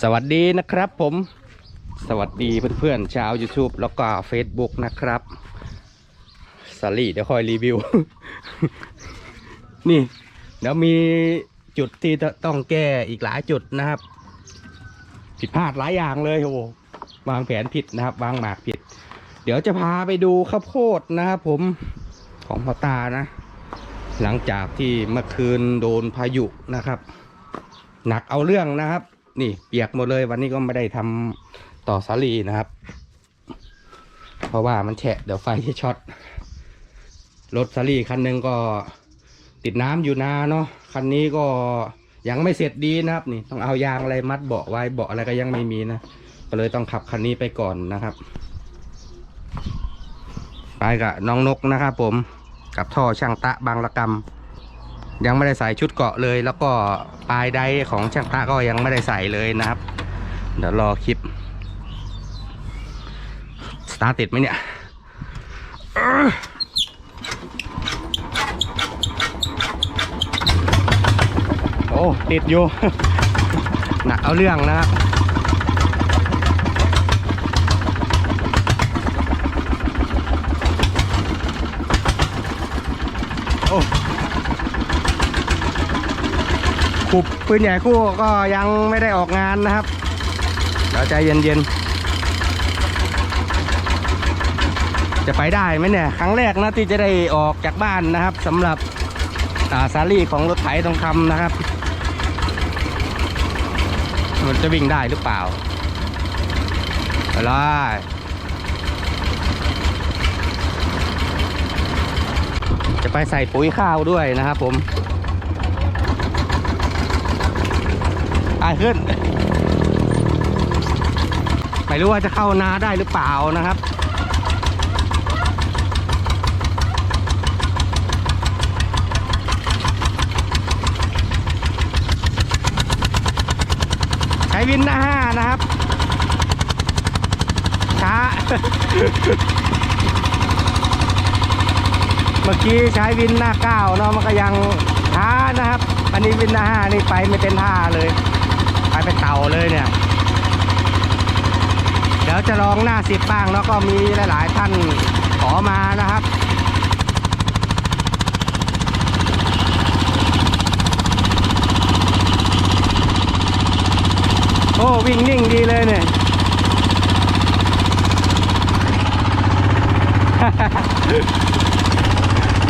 สวัสดีนะครับผม สวัสดีเพื่อนๆชาว YouTube แล้วก็ Facebook นะครับสาลี่เดี๋ยวคอยรีวิว นี่เดี๋ยวมีจุดที่ต้องแก้อีกหลายจุดนะครับ ผิดพลาดหลายอย่างเลยโอ้โหวางแผนผิดนะครับวางหมากผิด เดี๋ยวจะพาไปดูข้าวโพดนะครับผมของพ่อตานะ หลังจากที่เมื่อคืนโดนพายุนะครับ หนักเอาเรื่องนะครับ นี่เปียกหมดเลยวันนี้ก็ไม่ได้ทำต่อสาลีนะครับ เพราะว่ามันแฉะเดี๋ยวไฟจะช็อตรถสาลีคันหนึ่งก็ติดน้ำอยู่นาเนาะคันนี้ก็ยังไม่เสร็จดีนะครับนี่ต้องเอายางอะไรมัดเบาะไว้เบาะอะไรก็ยังไม่มีนะก็เลยต้องขับคันนี้ไปก่อนนะครับ ไปกับน้องนกนะครับผมกับท่อช่างตะบางระกำ ยังไม่ได้ใส่ชุดเกาะเลย แล้วก็ปลายไดของช่างตะก็ยังไม่ได้ใส่เลยนะครับ เดี๋ยวรอคลิปสตาร์ติดไหมเนี่ยโอ้ติดอยู่ หนักเอาเรื่องนะครับ ขุบปืนใหญ่คู่ก็ยังไม่ได้ออกงานนะครับเดี๋ยวใจเย็นๆ จะไปได้ไหมเนี่ย ครั้งแรกนะที่จะได้ออกจากบ้านนะครับสำหรับอาซารี่ของรถไถทองคำนะครับ มันจะวิ่งได้หรือเปล่าไปเลยจะไปใส่ปุ๋ยข้าวด้วยนะครับผม ไปขึ้น ไม่รู้ว่าจะเข้านาได้หรือเปล่านะครับใช้วินหน้าห้านะครับ ช้า เมื่อกี้ใช้วินหน้าเก้าเนาะมันก็ยังช้านะครับ อันนี้วินหน้าห้านี่ไปไม่เป็นท่าเลย ไปเป็นเต่าเลยเนี่ย เดี๋ยวจะลองหน้าสิบบ้างแล้วก็มีหลายๆ ท่านขอมานะครับโอ้วิ่งนิ่งดีเลยเนี่ย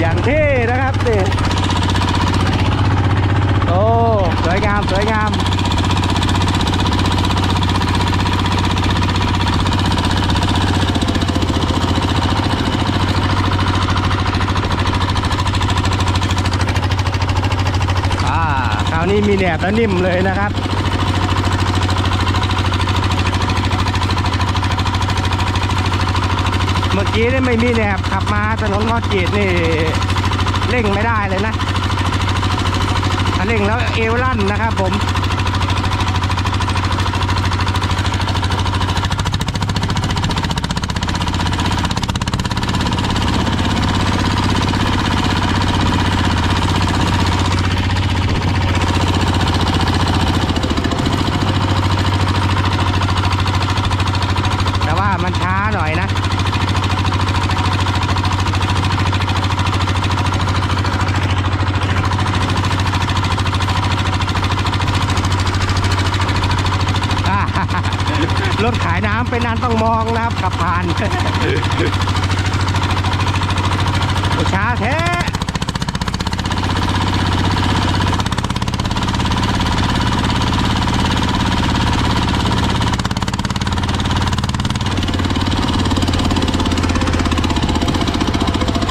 อย่างเท่นะครับเนี่โอ้สวยงามสวยงาม อ่าคราวนี้ มีแหนบแล้วนิ่มเลยนะครับเมื่อกี้นี่ไม่มีแหนบขับมาถนนมอจีดนี่เร่งไม่ได้เลยนะเร่งแล้วเอวลั่นนะครับผม แต่ว่ามันช้าหน่อยนะ อ่า รถขายน้ำเป็นนันต้องมองนะครับขับผ่านโอ้ช้าแท้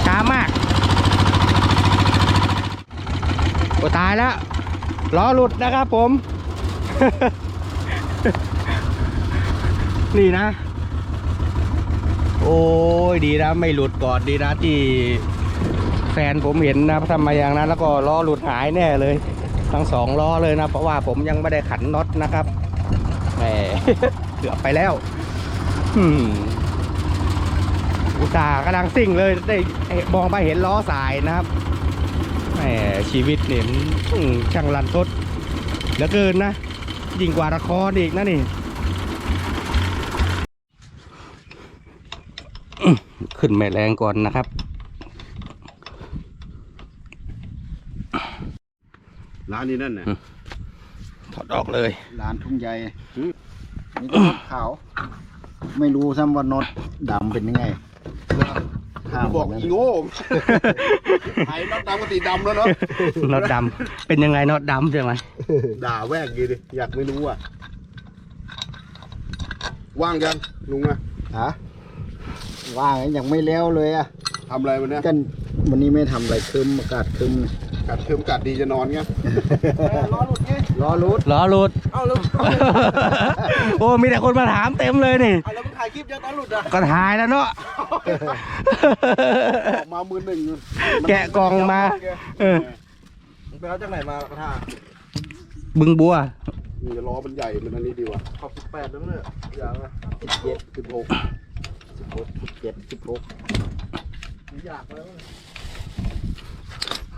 ช้ามากโอ้ตายแล้วล้อหลุดนะครับผม นี่นะ โอ้ยดีนะ ไม่หลุดก่อนดีนะที่แฟนผมเห็นนะทำมาอย่างนั้น แล้วก็ล้อหลุดหายแน่เลย ทั้งสองล้อเลยนะ เพราะว่าผมยังไม่ได้ขันน็อตนะครับแหมเกือบไปแล้วอืมอุตส่าห์กำลังซิ่งเลยได้มองไปเห็นล้อสายนะครับแหมชีวิตเนี่ยมันอืมช่างรันทดเหลือเกินนะยิ่งกว่าละครอีกนะนี่ ขึ้นไม่แรงก่อนนะครับ ร้านนี้นั่นน่ะถอดออกเลยร้านทุ่งใหญ่นี่ก็น็อตขาว ไม่รู้ซ้ำว่าน็อตดำเป็นยังไงข้ามบอกนั้นอีโง่ไอ้น็อตดำก็ตีดำแล้วเนาะน็อตดำเป็นยังไงน็อตดำใช่ไหมด่าแวกยีดิอยากไม่รู้อะว่างยังลุงอะฮะ ว่างยังไม่แล้วเลยอะทำอะไรวันเนี้ยกันวันนี้ไม่ทำอะไรคืมอากาศคืมกัดคืมกัดดีจะนอนเงี้ยรอรุดไงรอรุดล้อหลุดเอาแล้วโอ้มีแต่คนมาถามเต็มเลยนี่ เอาแล้วมึงถ่ายคลิปยังตอนหลุดอะก็ถ่ายแล้วเนาะ ออกมามือหนึ่งแกะกล่องมา เออมึงไปเอาจากไหนมากระทาบึงบัวนี่ล้อมันใหญ่มันอันนี้ดีว่ะขอบสิบแปดแล้วเนี่ยอย่างอะสิบเจ็ดสิบหกสิบ หกสิบเจ็ดสิบหกอยากแล้ว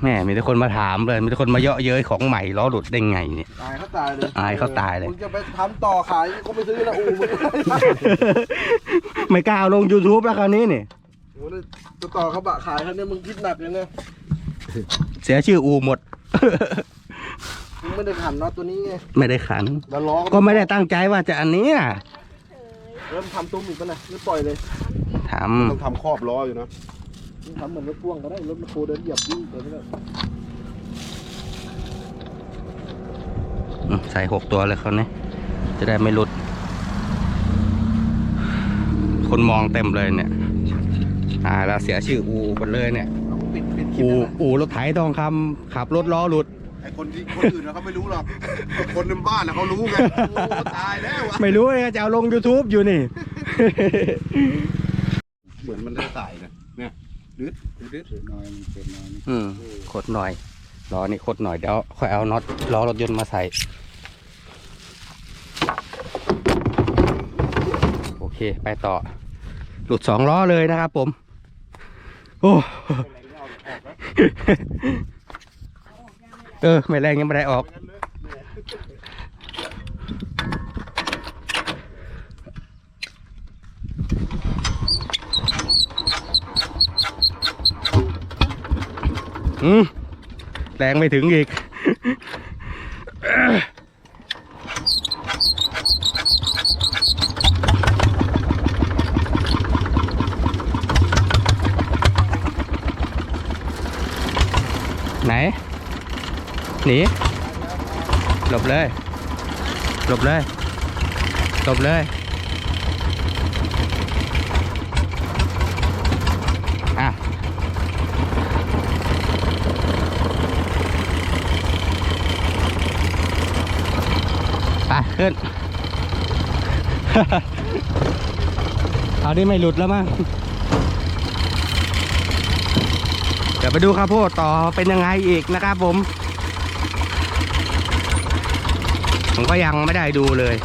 แม่มีแต่คนมาถามเลย มีแต่คนมาเยาะเย้ยของใหม่ล้อหลุดได้ไงเนี่ย ตายเขาตายเลยอายเขาตายเลย มึงจะไปทำต่อขายเขาไปซื้อละอูมึงไม่กล้าเอาลง YouTube แล้วคราวนี้นี่ โอ้ยจะต่อเขาบะขายเขาเนี่ยมึงคิดหนักยังไงเสียชื่ออูหมด มึงไม่ได้ขันน็อตตัวนี้ไง ไม่ได้ขัน แล้วล้อก็ไม่ได้ตั้งใจว่าจะอันนี้น่ะเริ่มทำตุ้มอีกปะนะหรือปล่อยเลยถามต้องทำครอบล้ออยู่นะมึงทำเหมือนรถพ่วงก็ได้รถแมคโครเดินเหยียบวิ่งไปไม่ได้อืมใส่หกตัวเลยเขาเนี่ยจะได้ไม่หลุด คนมองเต็มเลยเนี่ย อ่าแล้วเสียชื่ออูหมดเลยเนี่ยเอาปิดปิดคลิปอูได้ไหมอูรถไถทองคำขับรถล้อหลุดไอ้ คนที่คนอื่นนะเขาไม่รู้หรอกแต่คนในบ้านนะเขารู้ไงโอ้ตายแล้วอะไม่รู้เลยจะเอาลง YouTube อยู่นี่ เหมือนมันได้ใส่นะเนี่ยดืดดืดเป็นน้อยมันเป็นน้อยอืมโคตรหน่อยล้อนี่โคตรหน่อยเดี๋ยวค่อยเอาน็อตล้อรถยนต์มาใส่ โอเค ไปต่อ หลุดสองล้อเลยนะครับผม โอ้เออ เออไม่แรงยังไม่ได้ออก อืมแรงไม่ถึงอีกไหน หนีหลบเลย หลบเลย หลบเลยอะไปขึ้น เอานี้ไม่หลุดแล้วมั้งเดี๋ยวไปดูข้าวโพดต่อเป็นยังไงอีกนะครับผม ผมก็ยังไม่ได้ดูเลย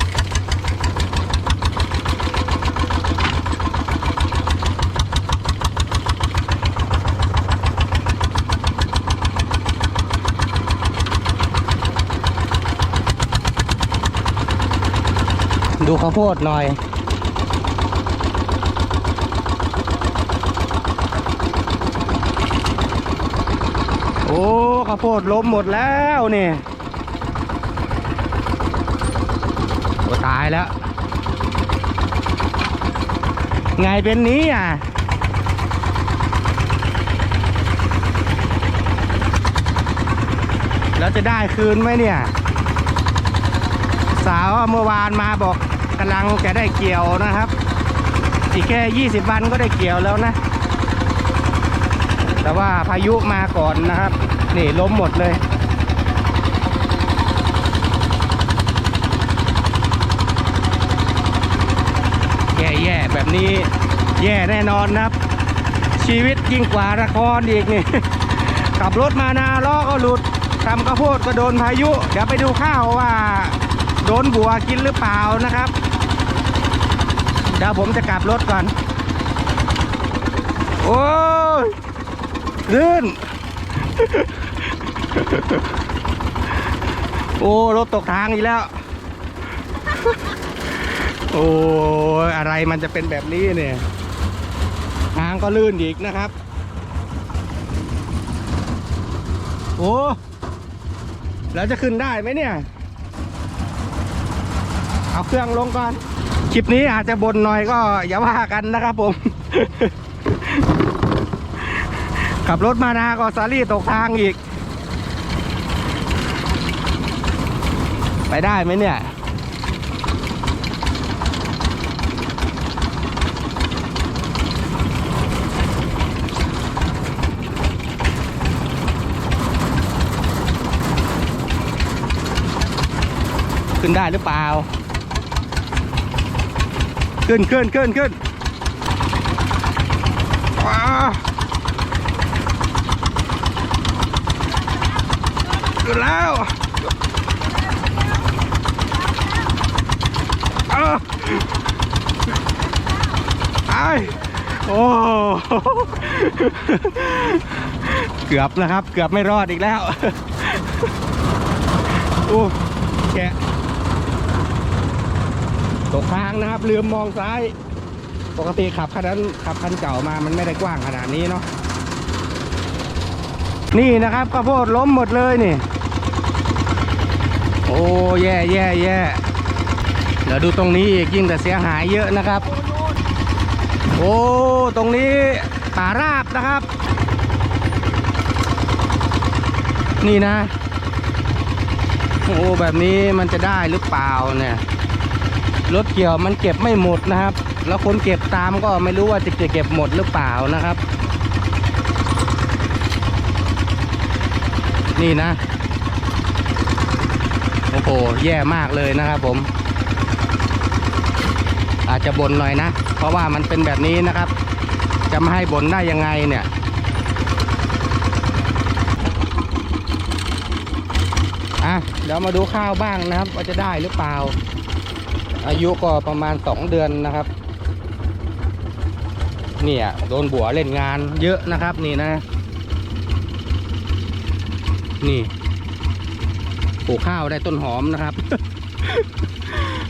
ดูข้าวโพดหน่อยโอ้ข้าวโพดล้มหมดแล้วเนี่ย แล้ว ไงเป็นนี้อะแล้วจะได้คืนไหมเนี่ย สาวเมื่อวานมาบอกกำลังจะได้เกี่ยวนะครับ อีกแค่ 20 วันก็ได้เกี่ยวแล้วนะ แต่ว่าพายุมาก่อนนะครับ นี่ล้มหมดเลย แย่แบบนี้แย่แน่นอนนะครับ ชีวิตยิ่งกว่าละครอีกนี่ขับรถมานาล้อก็หลุดทำข้าวโพดก็โดนพายุ เดี๋ยวไปดูข้าวว่า โดนบัวกินหรือเปล่านะครับ เดี๋ยวผมจะกลับรถก่อน โอ้ยลื่น โอ้ รถตกทางอีกแล้ว โอ้อะไรมันจะเป็นแบบนี้เนี่ยทางก็ลื่นอีกนะครับ โอ้แล้วจะขึ้นได้ไหมเนี่ย เอาเครื่องลงก่อน คลิปนี้อาจจะบนหน่อยก็อย่าว่ากันนะครับผม ขับรถมานาก็สาลี่ตกทางอีก ไปได้ไหมเนี่ย นได้หรือเปล่า ขึ้นขึ้นขึ้นขึ้นว้าขึ้นแล้วเออไอโอ้เกือบนะครับ เกือบไม่รอดอีกแล้ว โอ้แก ตกทางนะครับลืมมองซ้าย ปกติขับคันนั้นขับคันเก่ามามันไม่ได้กว้างขนาดนี้เนาะนี่นะครับข้าวโพดล้มหมดเลยนี่ โอ้แย่แย่แย่เดี๋ยวดูตรงนี้อีกยิ่งแต่เสียหายเยอะนะครับ โอ้ตรงนี้ป่าราบนะครับ นี่นะ โอ้แบบนี้มันจะได้หรือเปล่าเนี่ย รถเกี่ยวมันเก็บไม่หมดนะครับ แล้วคนเก็บตามก็ไม่รู้ว่าจะเก็บหมดหรือเปล่านะครับ นี่นะโอ้โหแย่มากเลยนะครับผม อาจจะบ่นหน่อยนะ เพราะว่ามันเป็นแบบนี้นะครับ จะไม่ให้บ่นได้ยังไงเนี่ยอะเดี๋ยวมาดูข้าวบ้างนะครับ ว่าจะได้หรือเปล่า อายุก็ประมาณสองเดือนนะครับ เนี่ยโดนบัวเล่นงานเยอะนะครับนี่นะ นี่ปลูกข้าวได้ต้นหอมนะครับ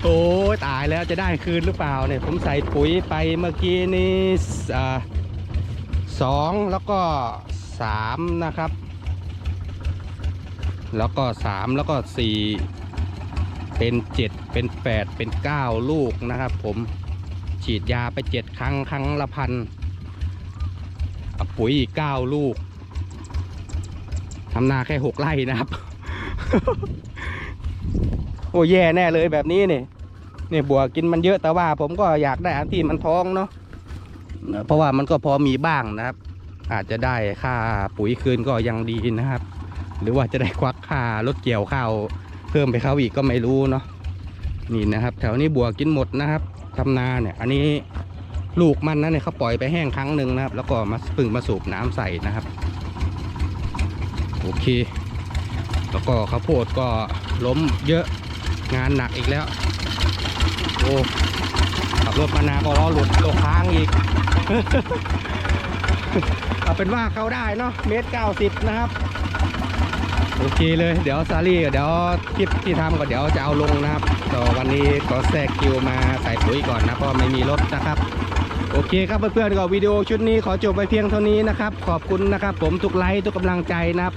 โอ้ตายแล้วจะได้คืนหรือเปล่าเนี่ยผมใส่ปุ๋ยไปเมื่อกี้นี้อ่สองแล้วก็สามนะครับ แล้วก็สามแล้วก็สี่ เป็นเจ็ดเป็นแปดเป็นเก้าลูกนะครับ ผมฉีดยาไปเจ็ดครั้งครั้งละพันปุ๋ยอีกเก้าลูกทำนาแค่หกไร่นะครับ โอ้แย่แน่เลยแบบนี้นี่เนี่ยบัวกินมันเยอะแต่ว่า ผมก็อยากได้อันที่มันท้องเนาะเพราะว่ามันก็พอมีบ้างนะครับ อาจจะได้ค่าปุ๋ยคืนก็ยังดีนะครับ หรือว่าจะได้ควักค่ารถเกี่ยวข้าว เพิ่มไปเขาอีกก็ไม่รู้เนาะนี่นะครับ แถวนี้บัวกินหมดนะครับทำนาเนี่ย อันนี้ลูกมันนะเนี่ยเขาปล่อยไปแห้งครั้งหนึ่งนะครับ แล้วก็มาพึ่งมาสูบน้ำใส่นะครับ โอเค แล้วก็ข้าวโพดก็ล้มเยอะงานหนักอีกแล้ว โอ้ขับรถมานาก็ล้อหลุดโลกค้างอีก เอาเป็นว่าเขาได้เนาะเมตรเก้าสิบนะครับ โอเคเลยเดี๋ยวซารี่เดี๋ยวคลิปที่ทำก็เดี๋ยวจะเอาลงนะครับต่อวันนี้ก็แทรกคิวมาใส่ปุ๋ยก่อนนะเพราะไม่มีรถนะครับ โอเคครับเพื่อนๆก็วิดีโอชุดนี้ขอจบไปเพียงเท่านี้นะครับ ขอบคุณนะครับ ผมทุกไลค์ทุกกำลังใจนะครับ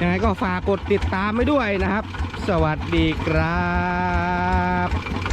ยังไงก็ฝากกดติดตามไว้ด้วยนะครับ สวัสดีครับ